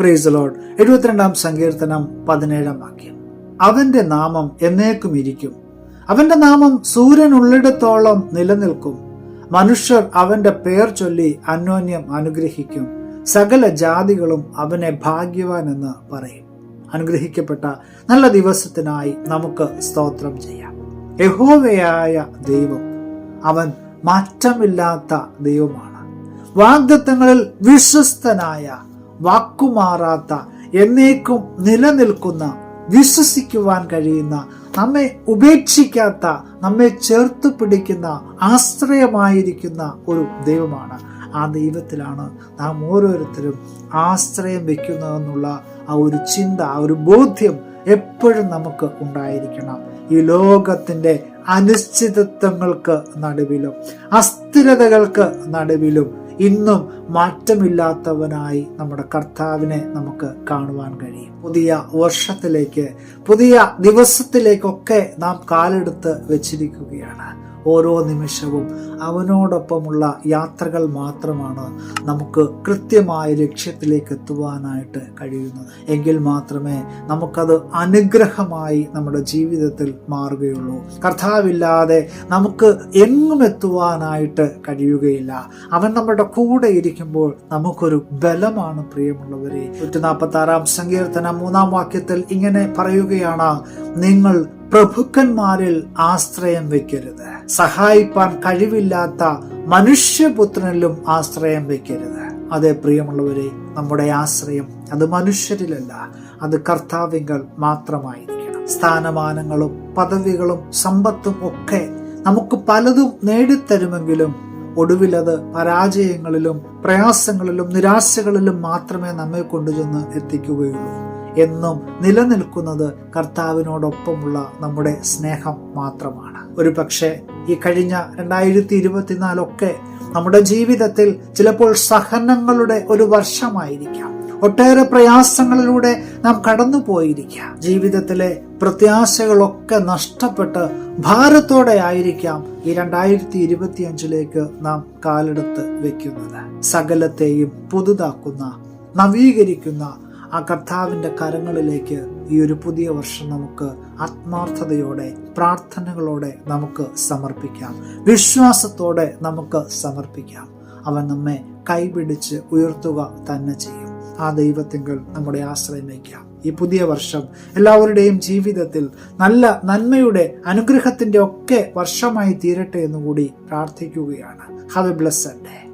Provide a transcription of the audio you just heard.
Price load എഴുപത്തിരണ്ടാം സങ്കീർത്തനം പതിനേഴാം വാക്യം. അവന്റെ നാമം എന്നേക്കും ഇരിക്കും. അവന്റെ നാമം സൂര്യൻ ഉള്ളിടത്തോളം നിലനിൽക്കും. മനുഷ്യർ അവന്റെ പേർ ചൊല്ലി അന്യോന്യം അനുഗ്രഹിക്കും. സകല ജാതികളും അവനെ ഭാഗ്യവാൻ എന്ന് പറയും. അനുഗ്രഹിക്കപ്പെട്ട നല്ല ദിവസത്തിനായി നമുക്ക് സ്തോത്രം ചെയ്യാം. യഹോവയായ ദൈവം അവൻ മാറ്റമില്ലാത്ത ദൈവമാണ്. വാഗ്ദത്തങ്ങളിൽ വിശ്വസ്തനായ വാക്കുമാറാത്ത എന്നേക്കും നിലനിൽക്കുന്ന വിശ്വസിക്കുവാൻ കഴിയുന്ന നമ്മെ ഉപേക്ഷിക്കാത്ത നമ്മെ ചേർത്ത് പിടിക്കുന്ന ആശ്രയമായിരിക്കുന്ന ഒരു ദൈവമാണ് ആ ദൈവത്തിലാണ് നാം ഓരോരുത്തരും ആശ്രയം വെക്കുന്നതെന്നുള്ള ആ ഒരു ചിന്ത ആ ഒരു ബോധ്യം എപ്പോഴും നമുക്ക് ഉണ്ടായിരിക്കണം. ഈ ലോകത്തിന്റെ അനിശ്ചിതത്വങ്ങൾക്ക് നടുവിലും അസ്ഥിരതകൾക്ക് നടുവിലും ഇന്നും മാറ്റമില്ലാത്തവനായി നമ്മുടെ കർത്താവിനെ നമുക്ക് കാണുവാൻ കഴിയും. പുതിയ വർഷത്തിലേക്ക് പുതിയ ദിവസത്തിലേക്കൊക്കെ നാം കാലെടുത്ത് വെച്ചിരിക്കുകയാണ്. ഓരോ നിമിഷവും അവനോടൊപ്പമുള്ള യാത്രകൾ മാത്രമാണ് നമുക്ക് കൃത്യമായ ലക്ഷ്യത്തിലേക്ക് എത്തുവാനായിട്ട് കഴിയുന്നത്. എങ്കിൽ മാത്രമേ നമുക്കത് അനുഗ്രഹമായി നമ്മുടെ ജീവിതത്തിൽ മാറുകയുള്ളൂ. കർത്താവില്ലാതെ നമുക്ക് എങ്ങും എത്തുവാനായിട്ട് കഴിയുകയില്ല. അവൻ നമ്മുടെ കൂടെ ഇരിക്കുമ്പോൾ നമുക്കൊരു ബലമാണ് പ്രിയമുള്ളവരെ. നൂറ്റി നാൽപ്പത്തി ആറാം സങ്കീർത്തന മൂന്നാം വാക്യത്തിൽ ഇങ്ങനെ പറയുകയാണ് നിങ്ങൾ പ്രഭുക്കന്മാരിൽ ആശ്രയം വെക്കരുത്. സഹായിപ്പാൻ കഴിവില്ലാത്ത മനുഷ്യപുത്രനിലും ആശ്രയം വെക്കരുത്. അതെ പ്രിയമുള്ളവരെ നമ്മുടെ ആശ്രയം അത് മനുഷ്യരിലല്ല അത് കർത്താവിങ്കൽ മാത്രമായിരിക്കണം. സ്ഥാനമാനങ്ങളും പദവികളും സമ്പത്തും ഒക്കെ നമുക്ക് പലതും നേടിത്തരുമെങ്കിലും ഒടുവിലത് പരാജയങ്ങളിലും പ്രയാസങ്ങളിലും നിരാശകളിലും മാത്രമേ നമ്മെ കൊണ്ടുചെന്ന് എത്തിക്കുകയുള്ളൂ. എന്നും നിലനിൽക്കുന്നത് കർത്താവിനോടൊപ്പമുള്ള നമ്മുടെ സ്നേഹം മാത്രമാണ്. ഒരു പക്ഷേ ഈ കഴിഞ്ഞ രണ്ടായിരത്തി ഇരുപത്തിനാലൊക്കെ നമ്മുടെ ജീവിതത്തിൽ ചിലപ്പോൾ സഹനങ്ങളുടെ ഒരു വർഷമായിരിക്കാം. ഒട്ടേറെ പ്രയാസങ്ങളിലൂടെ നാം കടന്നു പോയിരിക്കാം ജീവിതത്തിലെ പ്രത്യാശകളൊക്കെ നഷ്ടപ്പെട്ട് ഭാരത്തോടെ ആയിരിക്കാം ഈ രണ്ടായിരത്തി ഇരുപത്തി അഞ്ചിലേക്ക് നാം കാലെടുത്ത് വെക്കുന്നത്. സകലത്തെയും പുതുതാക്കുന്ന നവീകരിക്കുന്ന ആ കർത്താവിന്റെ കരങ്ങളിലേക്ക് ഈ ഒരു പുതിയ വർഷം നമുക്ക് ആത്മാർത്ഥതയോടെ പ്രാർത്ഥനകളോടെ നമുക്ക് സമർപ്പിക്കാം. വിശ്വാസത്തോടെ നമുക്ക് സമർപ്പിക്കാം. അവൻ നമ്മെ കൈപിടിച്ച് ഉയർത്തുക തന്നെ ചെയ്യും. ആ ദൈവത്തിങ്കൾ നമ്മുടെ ആശ്രയം വയ്ക്കാം ഈ പുതിയ വർഷം എല്ലാവരുടെയും ജീവിതത്തിൽ നല്ല നന്മയുടെ അനുഗ്രഹത്തിന്റെ ഒക്കെ വർഷമായി തീരട്ടെ എന്നുകൂടി പ്രാർത്ഥിക്കുകയാണ്. Have A blessed day